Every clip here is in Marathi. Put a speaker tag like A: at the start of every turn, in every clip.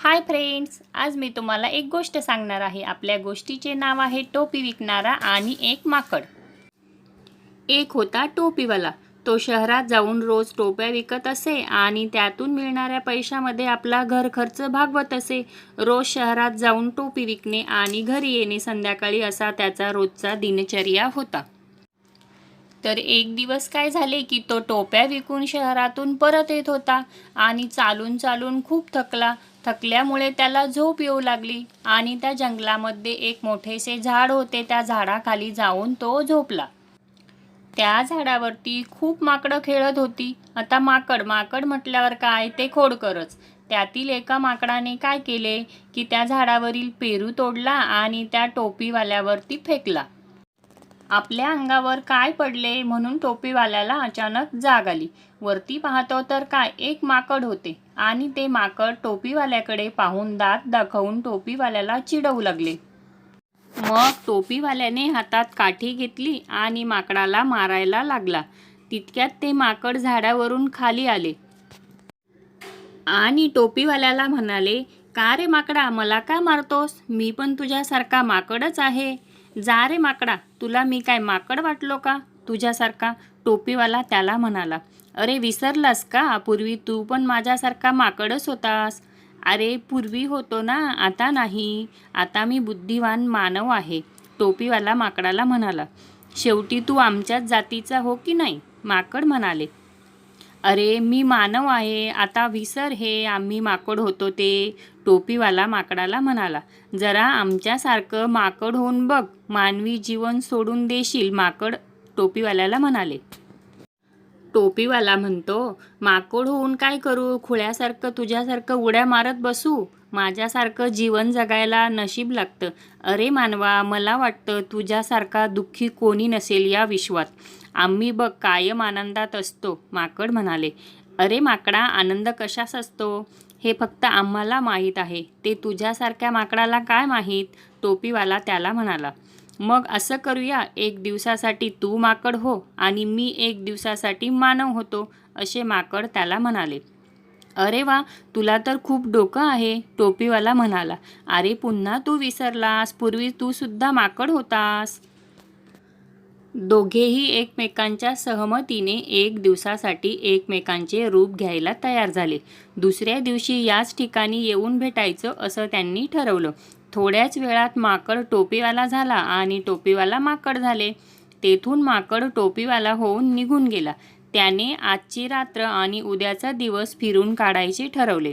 A: हाय फ्रेंड्स आज मी तुम्हाला एक गोष्ट सांगणार आहे. आपल्या गोष्टीचे नाव आहे टोपी विकणारा आणि एक माकड. एक होता टोपीवाला. तो शहरात जाऊन रोज टोप्या विकत असे आणि त्यातून मिळणाऱ्या पैशामध्ये आपला घर खर्च भागवत असे. रोज शहरात जाऊन टोपी विकणे आणि घरी येणे संध्याकाळी असा त्याचा रोजचा दिनचर्या होता. तर एक दिवस काय झाले की तो टोप्या विकून शहरातून परत येत होता आणि चालून चालून खूप थकला. थकल्यामुळे त्याला झोप येऊ लागली आणि त्या जंगलामध्ये एक मोठेसे झाड होते त्या झाडाखाली जाऊन तो झोपला. त्या झाडावरती खूप माकडं खेळत होती. आता माकड माकड म्हटल्यावर काय ते खोडकरच. त्यातील एका माकडाने काय केले की त्या झाडावरील पेरू तोडला आणि त्या टोपीवाल्यावरती फेकला. आपल्या अंगावर काय पडले म्हणून टोपीवाल्याला अचानक जाग आली. वरती पाहतो तर काय एक माकड होते आणि ते माकड टोपीवाल्याकडे पाहून दात दाखवून टोपीवाल्याला चिडवू लागले. मग टोपीवाल्याने हातात काठी घेतली आणि माकडाला मारायला लागला. तितक्यात ते माकड झाडावरून खाली आले. आणि टोपीवाल्याला म्हणाले का रे माकडा मला का मारतोस? मी पण तुझ्यासारखा माकडच आहे. जा रे माकडा तुला मी काय माकड वाटलो का? तुझ्यासारखा टोपीवाला त्याला म्हणाला अरे विसरलास का? पूर्वी तू पण माझ्यासारखा माकडच होतास. अरे पूर्वी होतो ना आता नाही. आता मी बुद्धिवान मानव आहे टोपीवाला माकडाला म्हणाला. शेवटी तू आमच्याच जातीचा हो की नाही? माकड म्हणाले. अरे मी मानव आहे. आता विसर हे. आम्ही माकड होतो ते. टोपीवाला माकडाला म्हणाला जरा आमच्यासारखं माकड होऊन बघ. मानवी जीवन सोडून देशील. माकड टोपीवाल्याला म्हणाले. टोपीवाला म्हणतो माकड होऊन काय करू? खुळ्यासारखं तुझ्यासारखं उड्या मारत बसू? माझ्यासारखं जीवन जगायला नशीब लागतं. अरे मानवा मला वाटतं तुझ्यासारखा दुःखी कोणी नसेल या विश्वात. आम्ही बघ कायम आनंदात असतो माकड म्हणाले. अरे माकडा आनंद कशास असतो? हे फक्त आम्हाला माहीत आहे. ते तुझ्यासारख्या माकडाला काय माहीत? टोपीवाला त्याला म्हणाला. मग असं करूया एक दिवसासाठी तू माकड हो आणि मी एक दिवसासाठी मानव होतो असे माकड त्याला म्हणाले. अरे वा तुला तर खूप डोकं आहे टोपीवाला म्हणाला. अरे पुन्हा तू विसरलास पूर्वी तूसुद्धा माकड होतास. दोघेही एकमेकांच्या सहमतीने एक दिवसासाठी एकमेकांचे रूप घ्यायला तयार झाले. दुसऱ्या दिवशी याच ठिकाणी येऊन भेटायचं असं त्यांनी ठरवलं. थोड्याच वेळात माकड टोपीवाला झाला आणि टोपीवाला माकड झाले. तेथून माकड टोपीवाला होऊन निघून गेला. त्याने आजची रात्र आणि उद्याचा दिवस फिरून काढायचे ठरवले.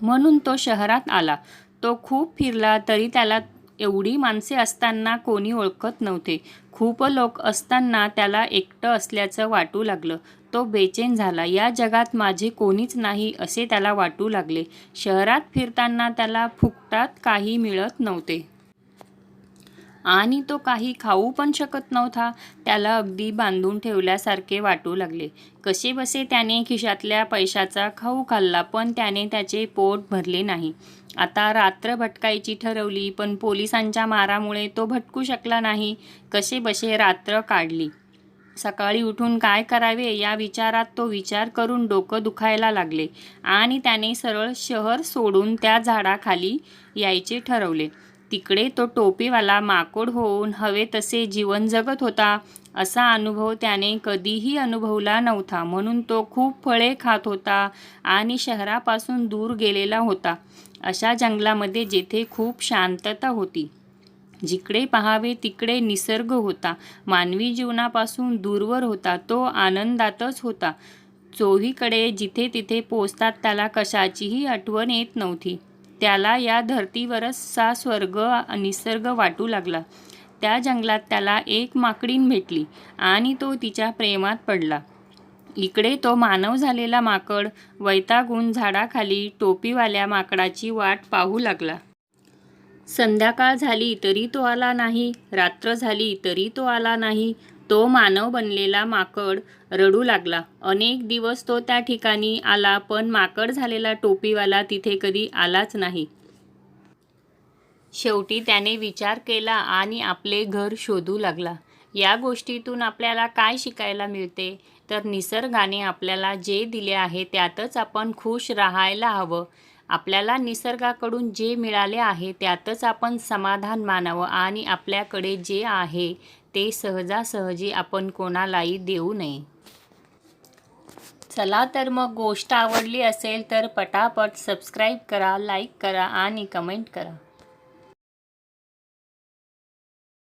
A: म्हणून तो शहरात आला. तो खूप फिरला तरी त्याला एवढी माणसे असताना कोणी ओळखत नव्हते. खूप लोक असताना त्याला एकटं असल्याचं वाटू लागलं. तो बेचैन झाला. या जगात माझे कोणीच नाही असे त्याला वाटू लागले. शहरात फिरताना त्याला फुकटात काही मिळत नव्हते. आणि तो काही खाऊ पण शकत नव्हता. त्याला अगदी बांधून ठेवल्यासारखे वाटू लागले. कसे बसे त्याने खिशातल्या पैशाचा खाऊ खाल्ला पण त्याने त्याचे पोट भरले नाही. आता रात्र भटकायची ठरवली पण पोलिसांच्या मारामुळे तो भटकू शकला नाही. कसे बसे रात्र काढली. सकाळी उठून काय करावे या विचारात तो विचार करून डोकं दुखायला लागले आणि त्याने सरळ शहर सोडून त्या झाडाखाली यायचे ठरवले. तिकडे तो टोपीवाला माकोड होऊन हवे तसे जीवन जगत होता. असा अनुभव त्याने कधीही अनुभवला नव्हता. म्हणून तो खूप फळे खात होता आणि शहरापासून दूर गेलेला होता. अशा जंगलामध्ये जेथे खूप शांतता होती. जिकडे पहावे तिकडे निसर्ग होता. मानवी जीवनापासून दूरवर होता. तो आनंदातच होता. चोहीकडे जिथे तिथे पोचतात त्याला कशाचीही आठवण येत नव्हती. त्याला या धर्तीवरच सा स्वर्ग निसर्ग वाटू लागला. त्या जंगलात त्याला एक माकडीण भेटली आणि तो तिच्या प्रेमात पडला. इकडे तो मानव झालेला माकड वैतागून झाडाखाली टोपीवाल्या माकडाची वाट पाहू लागला. संध्याकाळ झाली तरी तो आला नाही रात्र झाली तरी तो आला नाही तो मानव बनलेला माकड रडू लागला. अनेक दिवस तो त्या ठिकाणी आला पण माकड झालेला टोपीवाला तिथे कधी आलाच नाही. शेवटी त्याने विचार केला आणि आपले घर शोधू लागला. या गोष्टीतून आपल्याला काय शिकायला मिळते? तर निसर्गाने आपल्याला जे दिले आहे त्यातच आपण खुश राहायला हवं. आपल्याला निसर्गाकडून जे मिळाले आहे त्यातच आपण समाधान मानावं आणि आपल्याकडे जे आहे ते सहजासहजी आपण कोणालाही देऊ नये. चला तर मग गोष्ट आवडली असेल तर पटापट सबस्क्राईब करा लाईक करा आणि कमेंट करा.